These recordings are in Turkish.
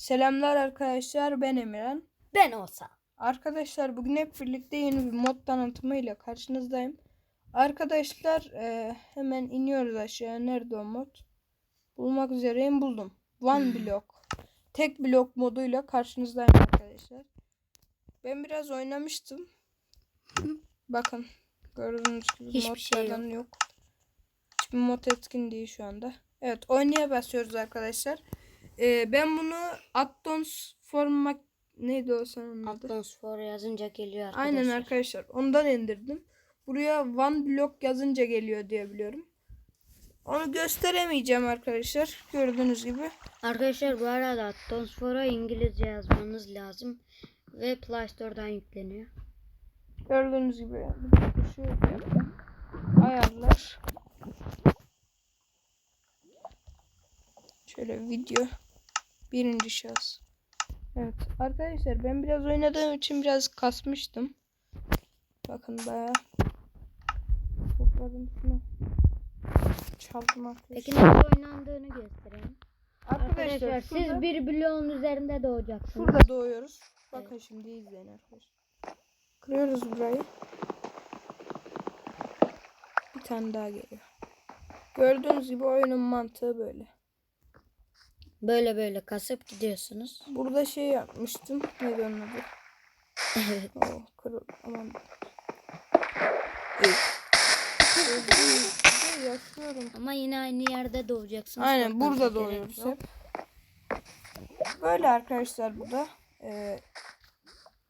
Selamlar arkadaşlar ben Emirhan. Ben olsam. Arkadaşlar bugün hep birlikte yeni bir mod tanıtımıyla karşınızdayım. Arkadaşlar e, hemen iniyoruz aşağıya. Nerede o mod? Bulmak üzereyim buldum. One block. Tek blok moduyla karşınızdayım arkadaşlar. Ben biraz oynamıştım. Bakın gördüğünüz gibi Hiçbir şey falan yok. Hiçbir mod etkin değil şu anda. Evet oynaya basıyoruz arkadaşlar. Ee, ben bunu Addons formak neydi o sanırım adı? Atmosfer yazınca geliyor arkadaşlar. Aynen arkadaşlar. Ondan indirdim. Buraya one block yazınca geliyor diye biliyorum. Onu gösteremeyeceğim arkadaşlar. Gördüğünüz gibi. Arkadaşlar bu arada Atmosfer'a İngilizce yazmanız lazım. Ve Play Store'dan yükleniyor. Gördüğünüz gibi. Şöyle. Ayarlar. Şöyle video. Birinci şahıs. Evet. Arkadaşlar ben biraz oynadığım için biraz kasmıştım. Bakın bayağı topladım şunu. Çaldım arkadaşlar. Peki nasıl oynandığını göstereyim. Arkadaşlar, Arkadaşlar siz şurada, bir bloğun üzerinde doğacaksınız. şurada doğuyoruz. Bakın şimdi izleyin arkadaşlar. Kırıyoruz burayı. Bir tane daha geliyor. Gördüğünüz gibi oyunun mantığı böyle. Böyle böyle kasıp gidiyorsunuz. Burada şey yapmıştım. Onun adı? Evet. Oo, kırıl. Aman. Yaşıyorum. Ama yine aynı yerde doğacaksınız. Aynen burada doğuyoruz hep. Böyle arkadaşlar bu da. Ee,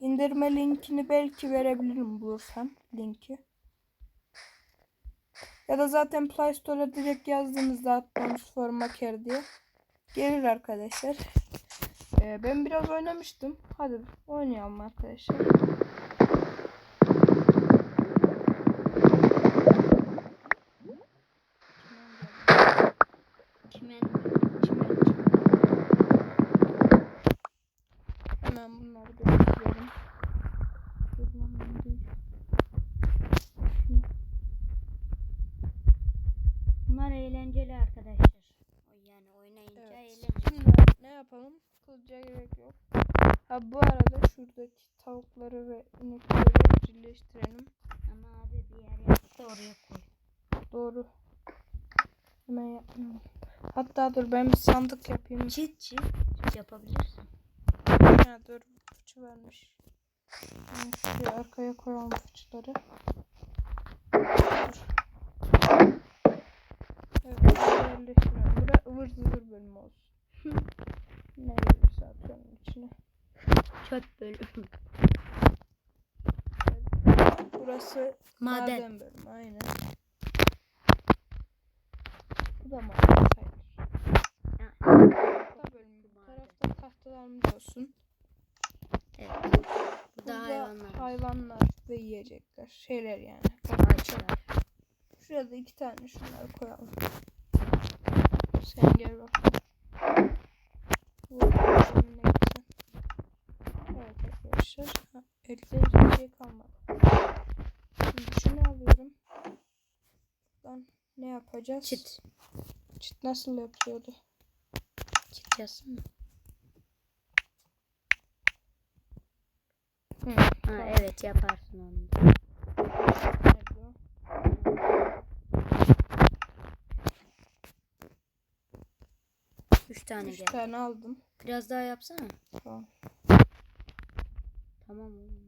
indirme linkini belki verebilirim bulursam linki. Ya da zaten Play Store'a direkt yazdığınızda Atmos for Maker diye gelir arkadaşlar. Ee, ben biraz oynamıştım. Hadi oynayalım arkadaşlar. Kimin? Hemen bunları gösterelim. Şuradan değil. Şunu. Bunlar eğlenceli arkadaşlar. Oynayınca Evet. eğlenceli. Şimdi ne yapalım? Kılıca gerek yok. Ha bu arada şuradaki tavukları ve inekleri birleştirelim. Ama abi bir yer yapsa oraya koy. Doğru. Hemen yapmayalım. Hatta dur ben bir sandık yapayım. Çit çit yapabilirsin. Ha, dur fıçı vermiş. Yani şuraya arkaya koyalım fıçıları. Dur. Evet, yerleştirelim. Bura ıvır zıvır olsun. ne gelirse atıyorum içine. Çöp bölüm. Burası Maden. maden bölümü aynen. Bu da maden sayılır. Bölümü. Tarafta tahtalarımız olsun. Evet. Bu da Burada hayvanlar. hayvanlar ve yiyecekler. Şeyler yani. Ağaçlar. Şurada iki tane şunları koyalım. Sen gel bakalım. Bu önüne gitsin. Evet arkadaşlar. Ha, elde hiçbir şey kalmadı. Şimdi şunu alıyorum. Buradan ne yapacağız? Çit. Çit nasıl yapıyordu? Çit yazsana. Hı. Ha evet yaparsın onu. Üç tane Üç gel. tane aldım. Biraz daha yapsana. Tamam. Tamam oğlum.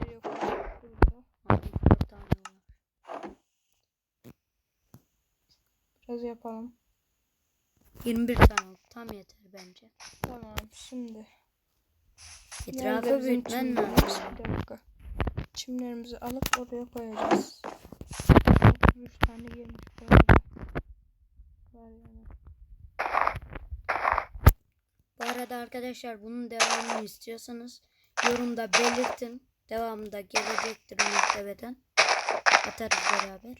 Nereye koyduk? Burada. Altmış dört tane var. Biraz yapalım. 21 tane oldu. Tam yeter bence. Tamam şimdi. Etrafı büyütmen lazım. Bir dakika. Çimlerimizi alıp oraya koyacağız. 33 tane gelmiş bu arada. Var yani. Bu arada arkadaşlar bunun devamını istiyorsanız yorumda belirtin. Devamı da gelecektir muhtemelen. Atarız beraber.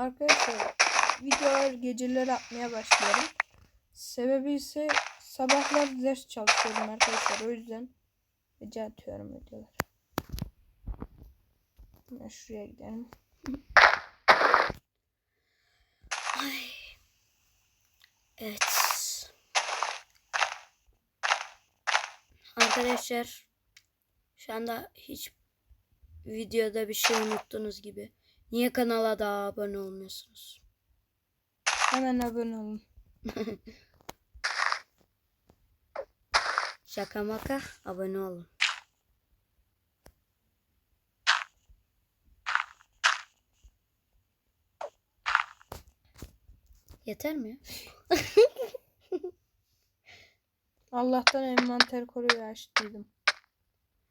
Arkadaşlar videolar geceler atmaya başlıyorum. Sebebi ise sabahlar ders çalışıyorum arkadaşlar. O yüzden gece atıyorum videolar. Hemen şuraya gidelim. Ay. Evet. Arkadaşlar şu anda hiç videoda bir şey unuttunuz gibi. Niye kanala daha abone olmuyorsunuz? Hemen abone olun. Şaka maka abone olun. Yeter mi? Allah'tan envanter koruyu açtıydım.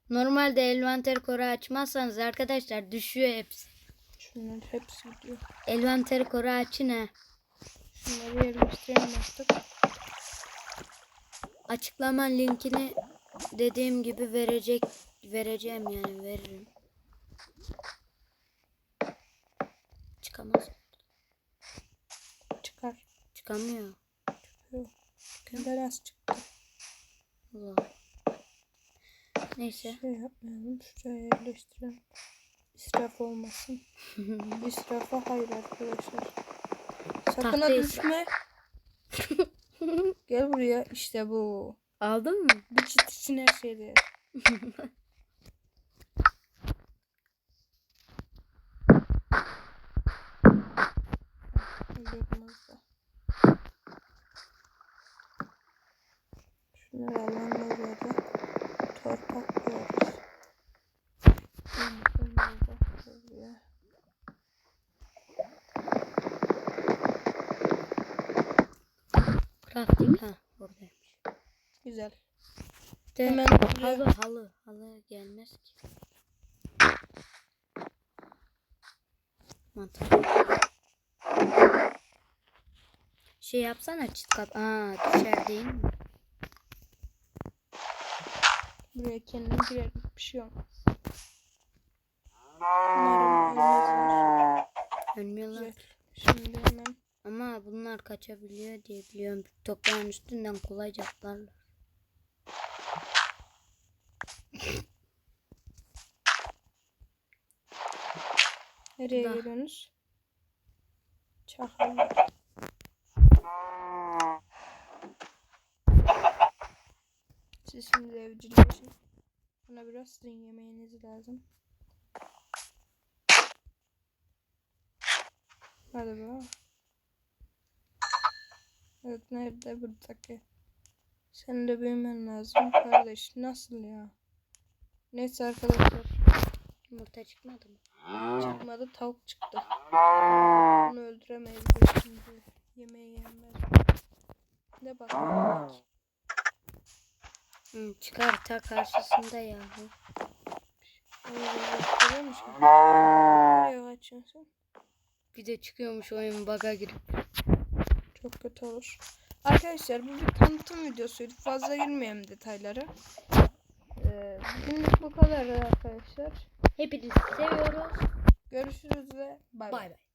Normalde envanter koru açmazsanız arkadaşlar düşüyor hepsi. Şunların hepsi gidiyor. Envanter koru açın ha. Şunları yerleştirelim artık. Açıklama linkini dediğim gibi verecek vereceğim yani veririm. Çıkamaz. Çıkar. Çıkamıyor. Yok. Kendi nasıl çıktı? Allah. Neyse. Şey yapmayalım. Şuraya yerleştirelim. İsraf olmasın. İsrafa hayır arkadaşlar. Sakın ha düşme. Gel buraya. İşte bu. Aldın mı? Bir çit için her şeyde. Şunları alalım burada. Torpak koyarız. Bunları da buraya. Crafting ha oradaymış. Güzel. De, Hemen halı halı halı gelmez ki. Mantıklı. Şey yapsana çit kat. Aa düşer değil mi? buraya kendim girerim. Bir şey olmaz. Umarım ölmezler. Ölmüyorlar. Şimdi hemen Ama bunlar kaçabiliyor diye biliyorum. Toprağın üstünden kolayca atlarlar. nereye Da. geliyorsunuz? Çakallar. Siz şimdi evcilleşin. Bana biraz sizin yemeğiniz lazım. Hadi be. Evet nerede buradaki? Sen de büyümen lazım kardeş. Nasıl ya? Neyse arkadaşlar. Yumurta çıkmadı mı? Çıkmadı tavuk çıktı. Bunu öldüremeyiz de şimdi. Yemeği yenmez. Ne bakalım. Hı, çıkar ta karşısında yahu. Nereye kaçıyorsun? Bir de çıkıyormuş oyun baga girip. Çok kötü olur. Arkadaşlar bu bir tanıtım videosuydu. Fazla girmeyelim detaylara. Ee, bugünlük bu kadar arkadaşlar. Hepinizi seviyoruz. Görüşürüz ve bay bay. Bay bay.